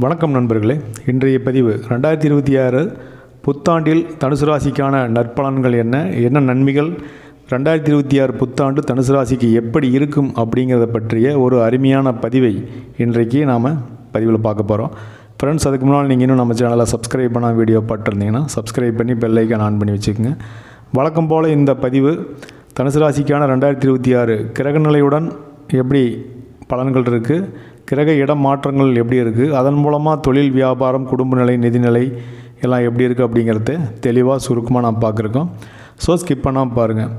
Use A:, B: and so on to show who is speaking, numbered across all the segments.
A: வணக்கம் நண்பர்களே. இன்றைய பதிவு ரெண்டாயிரத்தி இருபத்தி ஆறு புத்தாண்டில் தனுசு ராசிக்கான நற்பலன்கள் என்ன? என்ன நன்மைகள்? ரெண்டாயிரத்தி இருபத்தி ஆறு புத்தாண்டு தனுசு ராசிக்கு எப்படி இருக்கும் அப்படிங்கிறத பற்றிய ஒரு அருமையான பதிவை இன்றைக்கு நாம் பதிவில் பார்க்க போகிறோம் ஃப்ரெண்ட்ஸ் அதுக்கு முன்னால் நீங்கள் இன்னும் நம்ம சேனலை சப்ஸ்கிரைப் பண்ணால் வீடியோ பார்த்துருந்தீங்கன்னா சப்ஸ்கிரைப் பண்ணி பெல்லைக்கான் ஆன் பண்ணி வச்சுக்கோங்க. வழக்கம் போல் இந்த பதிவு தனுசு ராசிக்கான ரெண்டாயிரத்தி இருபத்தி ஆறு கிரகநிலையுடன் எப்படி பலன்கள் இருக்குது கிரக இடம் மாற்றங்கள் எப்படி இருக்குது அதன் மூலமாக தொழில் வியாபாரம் குடும்ப நிலை நிதிநிலை எல்லாம் எப்படி இருக்குது அப்படிங்கிறத தெளிவாக சுருக்கமாக நான் பார்க்குறோம். ஸோ ஸ்கிப் பண்ணாமல் பாருங்கள்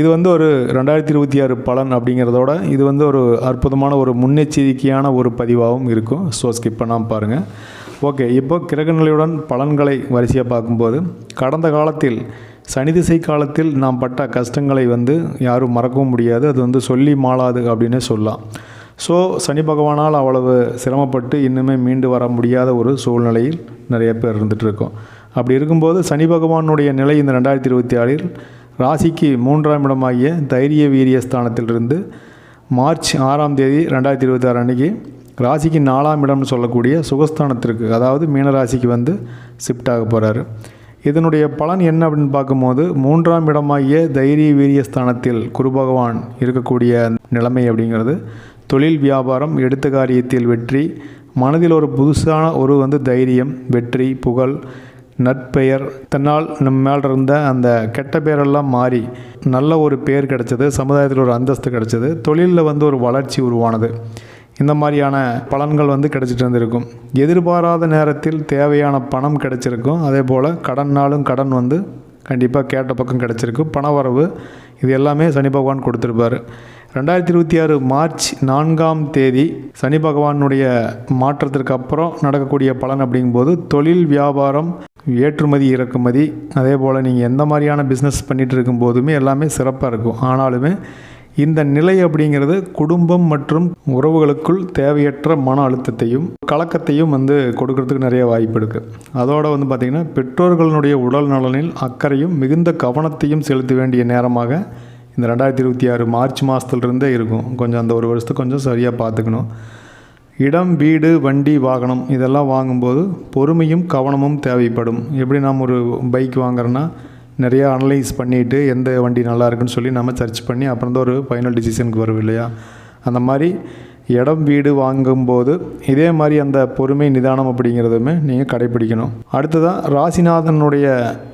A: இது வந்து ஒரு ரெண்டாயிரத்தி இருபத்தி ஆறு பலன் அப்படிங்கிறதோட இது வந்து ஒரு அற்புதமான ஒரு முன்னெச்சரிக்கையான ஒரு பதிவாகவும் இருக்கும். ஸோ ஸ்கிப் பண்ணாமல் பாருங்கள் ஓகே இப்போ கிரகநிலையுடன் பலன்களை வரிசையாக பார்க்கும்போது கடந்த காலத்தில் சனி திசை காலத்தில் நாம் பட்ட கஷ்டங்களை வந்து யாரும் மறக்கவும் முடியாது. அது வந்து சொல்லி மாளாது அப்படின்னே சொல்லலாம். ஸோ சனி பகவானால் அவ்வளவு சிரமப்பட்டு இன்னுமே மீண்டு வர முடியாத ஒரு சூழ்நிலையில் நிறைய பேர் இருந்துகிட்டு இருக்கோம். அப்படி இருக்கும்போது சனி பகவானுடைய நிலை இந்த ரெண்டாயிரத்தி இருபத்தி ஆறில் ராசிக்கு மூன்றாம் இடமாகிய தைரிய வீரிய ஸ்தானத்திலிருந்து மார்ச் ஆறாம் தேதி ரெண்டாயிரத்தி இருபத்தி ஆறு அன்றைக்கி ராசிக்கு நாலாம் இடம்னு சொல்லக்கூடிய சுகஸ்தானத்திற்கு அதாவது மீனராசிக்கு வந்து ஷிஃப்ட் ஆக போகிறாரு இதனுடைய பலன் என்ன அப்படின்னு பார்க்கும்போது மூன்றாம் இடமாகிய தைரிய வீரிய ஸ்தானத்தில் குரு பகவான் இருக்கக்கூடிய நிலைமை அப்படிங்கிறது. தொழில் வியாபாரம் எடுத்த காரியத்தில் வெற்றி மனதில் ஒரு புதுசான ஒரு வந்து தைரியம் வெற்றி புகழ் நட்பெயர் தன்னால் நம்ம மேலே இருந்த அந்த கெட்ட பேரெல்லாம் மாறி நல்ல ஒரு பேர் கிடச்சது சமுதாயத்தில் ஒரு அந்தஸ்து கிடச்சது தொழிலில் வந்து ஒரு வளர்ச்சி உருவானது. இந்த மாதிரியான பலன்கள் வந்து கிடச்சிட்டு இருந்திருக்கும். எதிர்பாராத நேரத்தில் தேவையான பணம் கிடச்சிருக்கும். அதே போல் கடன்னாலும் கடன் வந்து கண்டிப்பாக கேட்ட பக்கம் கிடச்சிருக்கு. பணவரவு இது எல்லாமே சனி பகவான் கொடுத்துருப்பார். ரெண்டாயிரத்தி இருபத்தி ஆறு மார்ச் நான்காம் தேதி சனி பகவானுடைய மாற்றத்திற்கு அப்புறம் நடக்கக்கூடிய பலன் அப்படிங்கும்போது தொழில் வியாபாரம் ஏற்றுமதி இறக்குமதி அதே போல் நீங்கள் எந்த மாதிரியான பிஸ்னஸ் பண்ணிகிட்டு இருக்கும் போதுமே எல்லாமே சிறப்பாக இருக்கும். ஆனாலுமே இந்த நிலை அப்படிங்கிறது குடும்பம் மற்றும் உறவுகளுக்குள் தேவையற்ற மன அழுத்தத்தையும் கலக்கத்தையும் வந்து கொடுக்கறதுக்கு நிறைய வாய்ப்பு இருக்குது அதோடு வந்து பார்த்திங்கன்னா பெற்றோர்களுடைய உடல் நலனில் அக்கறையும் மிகுந்த கவனத்தையும் செலுத்த வேண்டிய நேரமாக இந்த ரெண்டாயிரத்தி இருபத்தி ஆறு மார்ச் மாதத்துலேருந்தே இருக்கும். கொஞ்சம் அந்த ஒரு வருஷத்துக்கு கொஞ்சம் சரியாக பார்த்துக்கணும் இடம் வீடு வண்டி வாகனம் இதெல்லாம் வாங்கும்போது பொறுமையும் கவனமும் தேவைப்படும். எப்படி நாம் ஒரு பைக் வாங்குறோன்னா நிறையா அனலைஸ் பண்ணிவிட்டு எந்த வண்டி நல்லா இருக்குன்னு சொல்லி நம்ம சர்ச் பண்ணி அப்புறம் தான் ஒரு ஃபைனல் டிசிஷனுக்கு வரும் இல்லையா? அந்த மாதிரி இடம் வீடு வாங்கும்போது இதே மாதிரி அந்த பொறுமை நிதானம் அப்படிங்கிறதுமே நீங்கள் கடைப்பிடிக்கணும் அடுத்ததாக ராசிநாதனுடைய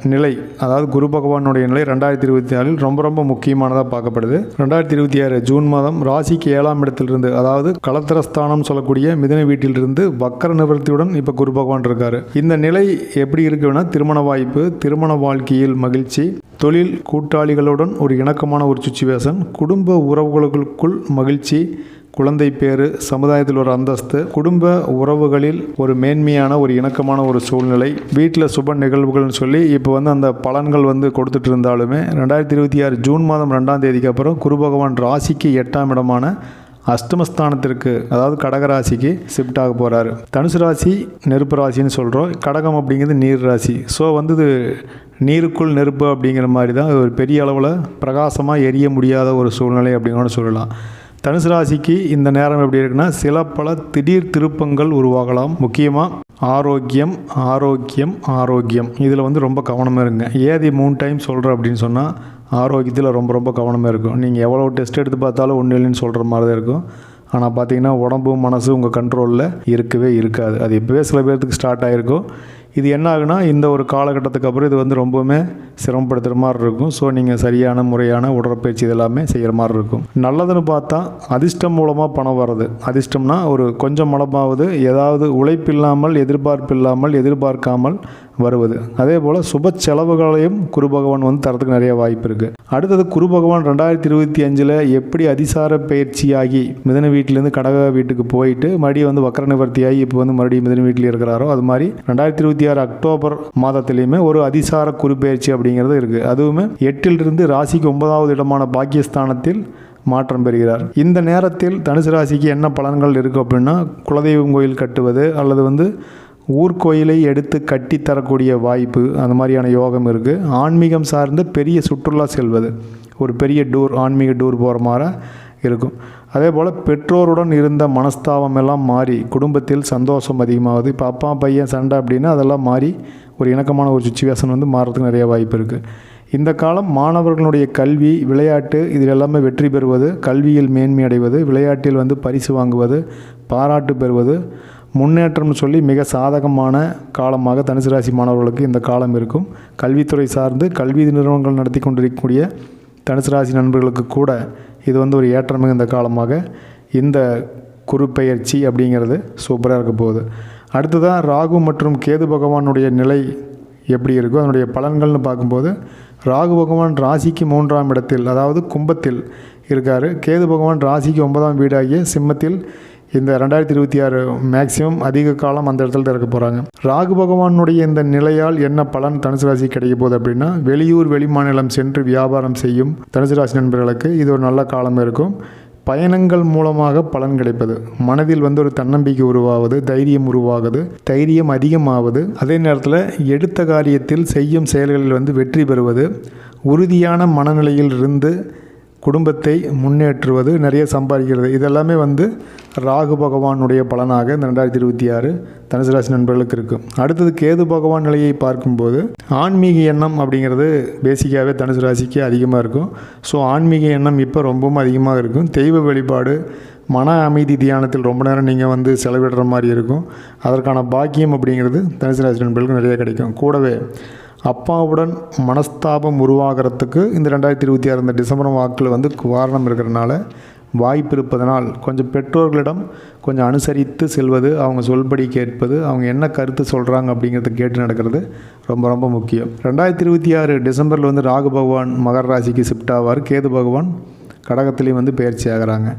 A: நிலை அதாவது குரு பகவானுடைய நிலை ரெண்டாயிரத்தி இருபத்தி ஆறில் ரொம்ப ரொம்ப முக்கியமானதாக பார்க்கப்படுது. ரெண்டாயிரத்தி இருபத்தி ஆறு ஜூன் மாதம் ராசிக்கு ஏழாம் இடத்திலிருந்து அதாவது களத்திரஸ்தானம் சொல்லக்கூடிய மிதன வீட்டிலிருந்து வக்கர நிவர்த்தியுடன் இப்போ குரு பகவான் இருக்கார். இந்த நிலை எப்படி இருக்குன்னா திருமண வாய்ப்பு திருமண வாழ்க்கையில் மகிழ்ச்சி தொழில் கூட்டாளிகளுடன் ஒரு இணக்கமான ஒரு சுச்சுவேஷன் குடும்ப உறவுகளுக்குள் மகிழ்ச்சி குழந்தை பேரு சமுதாயத்தில் ஒரு அந்தஸ்து குடும்ப உறவுகளில் ஒரு மேன்மையான ஒரு இணக்கமான ஒரு சூழ்நிலை வீட்டில் சுப நிகழ்வுகள்னு சொல்லி இப்போ வந்து அந்த பலன்கள் வந்து கொடுத்துட்டு இருந்தாலுமே ரெண்டாயிரத்தி இருபத்தி ஆறு ஜூன் மாதம் ரெண்டாம் தேதிக்கு அப்புறம் குரு பகவான் ராசிக்கு எட்டாம் இடமான அஷ்டமஸ்தானத்திற்கு அதாவது கடகராசிக்கு ஷிஃப்ட் ஆக போகிறாரு தனுசு ராசி நெருப்பு ராசின்னு சொல்கிறோம் கடகம் அப்படிங்கிறது நீர் ராசி. ஸோ வந்து இது நீருக்குள் நெருப்பு அப்படிங்கிற மாதிரி தான் ஒரு பெரிய அளவில் பிரகாசமாக எரிய முடியாத ஒரு சூழ்நிலை அப்படின்னு சொல்லலாம். தனுசு ராசிக்கு இந்த நேரம் எப்படி இருக்குன்னா சில பல திடீர் திருப்பங்கள் உருவாகலாம். முக்கியமாக ஆரோக்கியம் ஆரோக்கியம் ஆரோக்கியம். இதில் வந்து ரொம்ப கவனமாக இருங்க. ஏதி மூணு டைம் சொல்கிற அப்படின்னு சொன்னால் ஆரோக்கியத்தில் ரொம்ப ரொம்ப கவனமாக இருக்கும். நீங்கள் எவ்வளோ டெஸ்ட் எடுத்து பார்த்தாலும் ஒன்றும் இல்லைன்னு சொல்கிற மாதிரி தான் இருக்கும் ஆனால் பார்த்தீங்கன்னா உடம்பு மனசு உங்கள் கண்ட்ரோலில் இருக்கவே இருக்காது. அது இப்போவே சில பேர்த்துக்கு ஸ்டார்ட் ஆகிருக்கும் இது என்ன ஆகுனா இந்த ஒரு காலகட்டத்துக்கு அப்புறம் இது வந்து ரொம்பவுமே சிரமப்படுத்துகிற மாதிரி இருக்கும். ஸோ நீங்கள் சரியான முறையான உடற்பயிற்சி இதெல்லாமே செய்கிற மாதிரி இருக்கும். நல்லதுன்னு பார்த்தா அதிர்ஷ்டம் மூலமாக பணம் வர்றது. அதிர்ஷ்டம்னா ஒரு கொஞ்சம் மலமாவது ஏதாவது உழைப்பு இல்லாமல் எதிர்பார்ப்பு இல்லாமல் எதிர்பார்க்காமல் வருவது. அதே போல் சுப செலவுகளையும் குரு பகவான் வந்து தரத்துக்கு நிறைய வாய்ப்பு இருக்குது அடுத்தது குரு பகவான் ரெண்டாயிரத்தி இருபத்தி அஞ்சில் எப்படி அதிசார பயிற்சியாகி மிதன வீட்டிலேருந்து கடக வீட்டுக்கு போயிட்டு மறுபடியும் வந்து வக்கர நிவர்த்தியாகி இப்போ வந்து மறுபடியும் மிதன வீட்டில் இருக்கிறாரோ அது மாதிரி ரெண்டாயிரத்தி இருபத்தி ஆறு அக்டோபர் மாதத்திலையுமே ஒரு அதிசார குரு பயிற்சி அப்படிங்கிறது இருக்குது அதுவுமே எட்டிலிருந்து ராசிக்கு ஒன்பதாவது இடமான பாக்கியஸ்தானத்தில் மாற்றம் பெறுகிறார். இந்த நேரத்தில் தனுசு ராசிக்கு என்ன பலன்கள் இருக்குது அப்படின்னா குலதெய்வம் கோயில் கட்டுவது அல்லது வந்து ஊர்கோயிலை எடுத்து கட்டி தரக்கூடிய வாய்ப்பு அந்த மாதிரியான யோகம் இருக்குது ஆன்மீகம் சார்ந்த பெரிய சுற்றுலா செல்வது. ஒரு பெரிய டூர் ஆன்மீக டூர் போகிற மாதிரி இருக்கும். அதே போல் பெற்றோருடன் இருந்த மனஸ்தாபம் எல்லாம் மாறி குடும்பத்தில் சந்தோஷம் அதிகமாகுது. இப்போ அப்பா பையன் சண்டை அப்படின்னா அதெல்லாம் மாறி ஒரு இணக்கமான ஒரு சுச்சுவேஷன் வந்து மாறதுக்கு நிறைய வாய்ப்பு இருக்குது இந்த காலம் மாணவர்களுடைய கல்வி விளையாட்டு இதில் எல்லாமே வெற்றி பெறுவது கல்வியில் மேன்மை அடைவது விளையாட்டில் வந்து பரிசு வாங்குவது பாராட்டு பெறுவது முன்னேற்றம்னு சொல்லி மிக சாதகமான காலமாக தனுசு ராசி மாணவர்களுக்கு இந்த காலம் இருக்கும். கல்வித்துறை சார்ந்து கல்வி நிறுவனங்கள் நடத்தி கொண்டிருக்கக்கூடிய தனுசு ராசி நண்பர்களுக்கு கூட இது வந்து ஒரு ஏற்றம் மிகுந்த காலமாக இந்த குருப்பெயர்ச்சி அப்படிங்கிறது சூப்பராக இருக்க போகுது. அடுத்ததாக ராகு மற்றும் கேது பகவானுடைய நிலை எப்படி இருக்கோ அதனுடைய பலன்கள்னு பார்க்கும்போது ராகு பகவான் ராசிக்கு மூன்றாம் இடத்தில் அதாவது கும்பத்தில் இருக்கார். கேது பகவான் ராசிக்கு ஒன்பதாம் வீடாகிய சிம்மத்தில் இந்த ரெண்டாயிரத்தி இருபத்தி ஆறு மேக்சிமம் அதிக காலம் அந்த இடத்துல தான் இருக்க போகிறாங்க ராகு பகவானுடைய இந்த நிலையால் என்ன பலன் தனுசு ராசி கிடைக்க போகுது அப்படின்னா வெளியூர் வெளிமாநிலம் சென்று வியாபாரம் செய்யும் தனுசு ராசி நண்பர்களுக்கு இது ஒரு நல்ல காலம் இருக்கும். பயணங்கள் மூலமாக பலன் கிடைப்பது. மனதில் வந்து ஒரு தன்னம்பிக்கை உருவாவது தைரியம் உருவாகுது தைரியம் அதிகமாவது. அதே நேரத்தில் எடுத்த காரியத்தில் செய்யும் செயல்களில் வந்து வெற்றி பெறுவது. உறுதியான மனநிலையில் இருந்து குடும்பத்தை முன்னேற்றுவது நிறைய சம்பாதிக்கிறது. இதெல்லாமே வந்து ராகு பகவானுடைய பலனாக இந்த ரெண்டாயிரத்தி இருபத்தி ஆறு தனுசு ராசி நண்பர்களுக்கு இருக்கும் அடுத்தது கேது பகவான் நிலையை பார்க்கும்போது ஆன்மீக எண்ணம் அப்படிங்கிறது பேசிக்காகவே தனுசு ராசிக்கு அதிகமாக இருக்கும். ஸோ ஆன்மீக எண்ணம் இப்போ ரொம்பவும் அதிகமாக இருக்கும். தெய்வ வழிபாடு மன அமைதி தியானத்தில் ரொம்ப நேரம் நீங்கள் வந்து செலவிடுற மாதிரி இருக்கும். அதற்கான பாக்கியம் அப்படிங்கிறது தனுசு ராசி நண்பர்களுக்கு நிறைய கிடைக்கும். கூடவே அப்பாவுடன் மனஸ்தாபம் உருவாகிறதுக்கு இந்த ரெண்டாயிரத்தி இருபத்தி ஆறு இந்த டிசம்பர் வாக்கில் வந்து காரணம் இருக்கிறனால வாய்ப்பு இருப்பதனால் கொஞ்சம் பெற்றோர்களிடம் கொஞ்சம் அனுசரித்து செல்வது அவங்க சொல்படி கேட்பது அவங்க என்ன கருத்து சொல்கிறாங்க அப்படிங்கிறத கேட்டு நடக்கிறது ரொம்ப ரொம்ப முக்கியம். ரெண்டாயிரத்தி இருபத்தி ஆறு டிசம்பரில் வந்து ராகு பகவான் மகர ராசிக்கு ஷிஃப்ட் ஆவார். கேது பகவான் கடகத்துலேயும் வந்து பயிற்சி ஆகிறாங்க.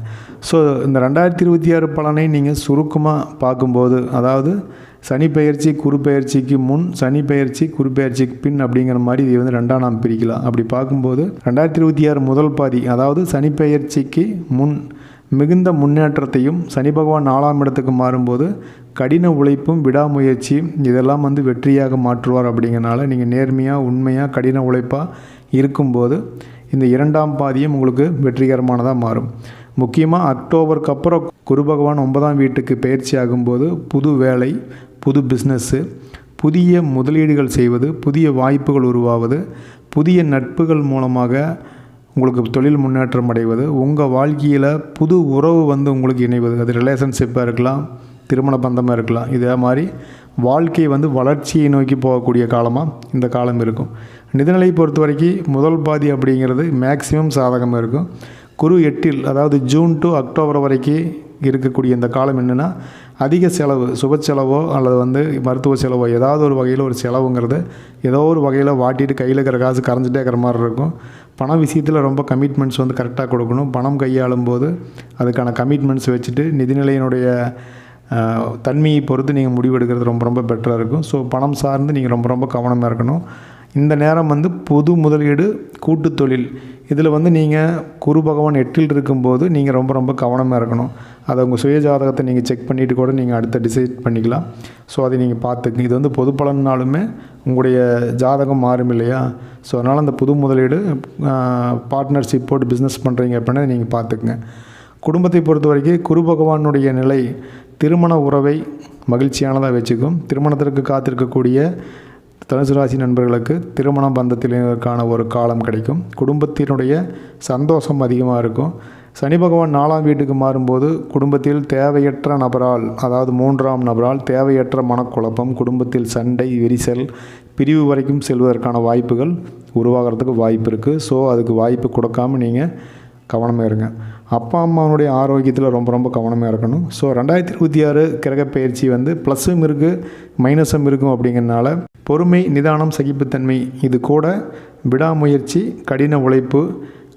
A: ஸோ இந்த ரெண்டாயிரத்தி இருபத்தி ஆறு பலனை நீங்கள் சுருக்கமாக பார்க்கும்போது அதாவது சனி பெயர்ச்சி குரு முன் சனி பெயர்ச்சி குரு பின் அப்படிங்கிற மாதிரி இது வந்து ரெண்டாம் நாம் பிரிக்கலாம். அப்படி பார்க்கும்போது ரெண்டாயிரத்தி இருபத்தி ஆறு முதல் பாதி அதாவது சனி பெயர்ச்சிக்கு முன் மிகுந்த முன்னேற்றத்தையும் சனி பகவான் நாலாம் இடத்துக்கு மாறும்போது கடின உழைப்பும் விடாமுயற்சியும் இதெல்லாம் வந்து வெற்றியாக மாற்றுவார் அப்படிங்கிறனால நீங்கள் நேர்மையாக உண்மையாக கடின உழைப்பாக இருக்கும்போது இந்த இரண்டாம் பாதியும் உங்களுக்கு வெற்றிகரமானதாக மாறும். முக்கியமாக அக்டோபருக்கு அப்புறம் குரு பகவான் ஒன்பதாம் வீட்டுக்கு பயிற்சி ஆகும்போது புது வேலை புது பிஸ்னஸ்ஸு புதிய முதலீடுகள் செய்வது புதிய வாய்ப்புகள் உருவாவது புதிய நட்புகள் மூலமாக உங்களுக்கு தொழில் முன்னேற்றம் அடைவது உங்கள் வாழ்க்கையில் புது உறவு வந்து உங்களுக்கு இணைவது அது ரிலேஷன்ஷிப்பாக இருக்கலாம் திருமண பந்தமாக இருக்கலாம் இதே மாதிரி வாழ்க்கை வந்து வளர்ச்சியை நோக்கி போகக்கூடிய காலமாக இந்த காலம் இருக்கும். நிதிநிலை பொறுத்த வரைக்கும் முதல் பாதி அப்படிங்கிறது மேக்சிமம் சாதகமாக இருக்கும். குரு எட்டில் அதாவது ஜூன் டு அக்டோபர் வரைக்கும் இருக்கக்கூடிய இந்த காலம் என்னென்னா அதிக செலவு சுப செலவோ அல்லது வந்து மருத்துவ செலவோ ஏதாவது ஒரு வகையில் ஒரு செலவுங்கிறது ஏதோ ஒரு வகையில் வாட்டிட்டு கையில் இருக்கிற காசு கரைஞ்சிட்டே இருக்கிற மாதிரி இருக்கும். பண விஷயத்தில் ரொம்ப கமிட்மெண்ட்ஸ் வந்து கரெக்டாக கொடுக்கணும். பணம் கையாளும் போது அதுக்கான கமிட்மெண்ட்ஸ் வச்சுட்டு நிதிநிலையினுடைய தன்மையை பொறுத்து நீங்கள் முடிவெடுக்கிறது ரொம்ப ரொம்ப பெட்டராக இருக்கும். ஸோ பணம் சார்ந்து நீங்கள் ரொம்ப ரொம்ப கவனமாக இருக்கணும். இந்த நேரம் வந்து பொது முதலீடு கூட்டு தொழில். இதில் வந்து நீங்கள் குரு பகவான் எட்டில் இருக்கும்போது நீங்கள் ரொம்ப ரொம்ப கவனமாக இருக்கணும். அதை உங்கள் சுய ஜாதகத்தை நீங்கள் செக் பண்ணிவிட்டு கூட நீங்கள் அடுத்த டிசைட் பண்ணிக்கலாம். ஸோ அதை நீங்கள் பார்த்துக்கு இது வந்து பொது பலன்னாலுமே உங்களுடைய ஜாதகம் மாறும் இல்லையா? ஸோ அதனால் அந்த புது முதலீடு பார்ட்னர்ஷிப் போட்டு பிஸ்னஸ் பண்ணுறீங்க அப்படின்னா நீங்கள் பார்த்துக்குங்க. குடும்பத்தை பொறுத்த வரைக்கும் குரு பகவானுடைய நிலை திருமண உறவை மகிழ்ச்சியானதாக வச்சுக்கும். திருமணத்திற்கு காத்திருக்கக்கூடிய தனுசு ராசி நண்பர்களுக்கு திருமண பந்தத்திற்கான ஒரு காலம் கிடைக்கும். குடும்பத்தினுடைய சந்தோஷம் அதிகமாக இருக்கும். சனி பகவான் நாலாம் வீட்டுக்கு மாறும்போது குடும்பத்தில் தேவையற்ற நபரால் அதாவது மூன்றாம் நபரால் தேவையற்ற மனக்குழப்பம் குடும்பத்தில் சண்டை விரிசல் பிரிவு வரைக்கும் செல்வதற்கான வாய்ப்புகள் உருவாகிறதுக்கு வாய்ப்பு இருக்குது ஸோ அதுக்கு வாய்ப்பு கொடுக்காம நீங்கள் கவனமாக இருங்க. அப்பா அம்மாவுடைய ஆரோக்கியத்தில் ரொம்ப ரொம்ப கவனமாக இருக்கணும். ஸோ ரெண்டாயிரத்தி இருபத்தி ஆறு கிரகப்பயிற்சி வந்து ப்ளஸ்ஸும் இருக்குது மைனஸும் இருக்கும் அப்படிங்கிறனால பொறுமை நிதானம் சகிப்புத்தன்மை இது கூட விடாமுயற்சி கடின உழைப்பு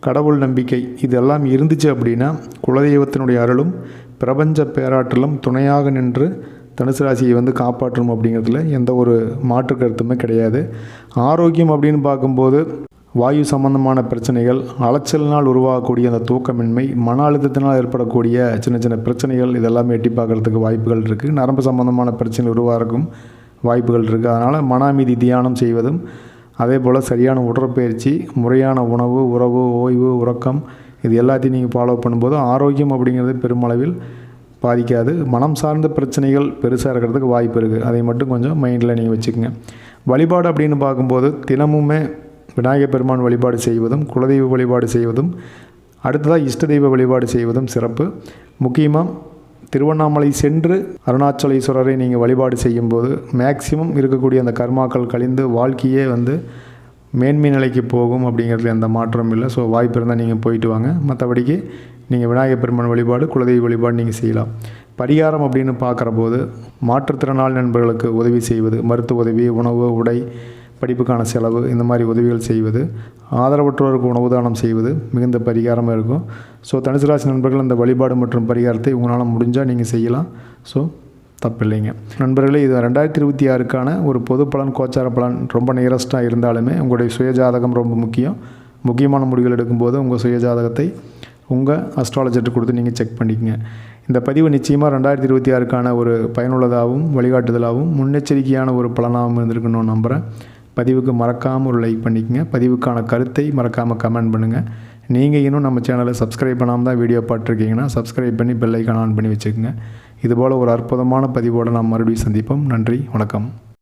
A: கடவுள் நம்பிக்கை இதெல்லாம் இருந்துச்சு அப்படின்னா குலதெய்வத்தினுடைய அருளும் பிரபஞ்ச பேராற்றலும் துணையாக நின்று தனுசு ராசியை வந்து காப்பாற்றும் அப்படிங்கிறதுல எந்த ஒரு மாற்று கருத்துமே கிடையாது. ஆரோக்கியம் அப்படின்னு பார்க்கும்போது வாயு சம்பந்தமான பிரச்சனைகள் அலைச்சலினால் உருவாகக்கூடிய அந்த தூக்கமின்மை மன அழுத்தத்தினால் ஏற்படக்கூடிய சின்ன சின்ன பிரச்சனைகள் இதெல்லாமே எட்டி பார்க்கறதுக்கு வாய்ப்புகள் இருக்குது நரம்பு சம்பந்தமான பிரச்சனை உருவாகிறதுக்கும் வாய்ப்புகள் இருக்குது அதனால் மன அமைதி தியானம் செய்வதும் அதே போல் சரியான உடற்பயிற்சி முறையான உணவு உறவு ஓய்வு உறக்கம் இது எல்லாத்தையும் நீங்கள் ஃபாலோ பண்ணும்போது ஆரோக்கியம் அப்படிங்கிறது பெருமளவில் பாதிக்காது. மனம் சார்ந்த பிரச்சனைகள் பெருசாக இருக்கிறதுக்கு வாய்ப்பு இருக்குது அதை மட்டும் கொஞ்சம் மைண்டில் நீங்கள் வச்சுக்கோங்க. வழிபாடு அப்படின்னு பார்க்கும்போது தினமுமே விநாயகப் பெருமான் வழிபாடு செய்வதும் குலதெய்வ வழிபாடு செய்வதும் அடுத்ததாக இஷ்ட தெய்வ வழிபாடு செய்வதும் சிறப்பு. முக்கியமாக திருவண்ணாமலை சென்று அருணாச்சலேஸ்வரரை நீங்கள் வழிபாடு செய்யும்போது மேக்சிமம் இருக்கக்கூடிய அந்த கர்மாக்கள் கழிந்து வாழ்க்கையே வந்து மேன்மை நிலைக்கு போகும் அப்படிங்கிறதுல எந்த மாற்றமும் இல்லை. ஸோ வாய்ப்பு இருந்தால் நீங்கள் போயிட்டு வாங்க. மற்றபடிக்கு நீங்கள் விநாயகர் பெருமான் வழிபாடு குலதெய்வ வழிபாடு நீங்கள் செய்யலாம். பரிகாரம் அப்படின்னு பார்க்குற போது மாற்றுத்திறனாளி நண்பர்களுக்கு உதவி செய்வது மருத்துவ உதவி உணவு உடை படிப்புக்கான செலவு இந்த மாதிரி உதவிகள் செய்வது ஆதரவற்றோருக்கு உணவு தானம் செய்வது மிகுந்த பரிகாரமாக இருக்கும். ஸோ தனுசு ராசி நண்பர்கள் அந்த வழிபாடு மற்றும் பரிகாரத்தை உங்களால் முடிஞ்சால் நீங்கள் செய்யலாம். ஸோ தப்பில்லைங்க. நண்பர்களே இது ரெண்டாயிரத்தி இருபத்தி ஆறுக்கான ஒரு பொது பலன் கோச்சார பலன். ரொம்ப நியரஸ்ட்டாக இருந்தாலுமே உங்களுடைய சுயஜாதகம் ரொம்ப முக்கியம். முக்கியமான முடிவுகள் எடுக்கும்போது உங்கள் சுயஜாதகத்தை உங்கள் அஸ்ட்ராலஜர்ட்டு கொடுத்து நீங்கள் செக் பண்ணிக்கங்க. இந்த பதிவு நிச்சயமாக ரெண்டாயிரத்தி இருபத்தி ஆறுக்கான ஒரு பயனுள்ளதாகவும் வழிகாட்டுதலாகவும் முன்னெச்சரிக்கையான ஒரு பலனாகவும் இருந்திருக்குன்னு நம்புகிறேன் பதிவுக்கு மறக்காமல் ஒரு லைக் பண்ணிக்கங்க. பதிவுக்கான கருத்தை மறக்காமல் கமெண்ட் பண்ணுங்கள் நீங்கள் இன்னும் நம்ம சேனலை சப்ஸ்கிரைப் பண்ணாமல் தான் வீடியோ பார்த்துருக்கீங்கன்னா சப்ஸ்கிரைப் பண்ணி பெல் ஆன் பண்ணி வச்சுக்கோங்க. இதுபோல் ஒரு அற்புதமான பதிவோடு நாம் மறுபடியும் சந்திப்போம். நன்றி வணக்கம்.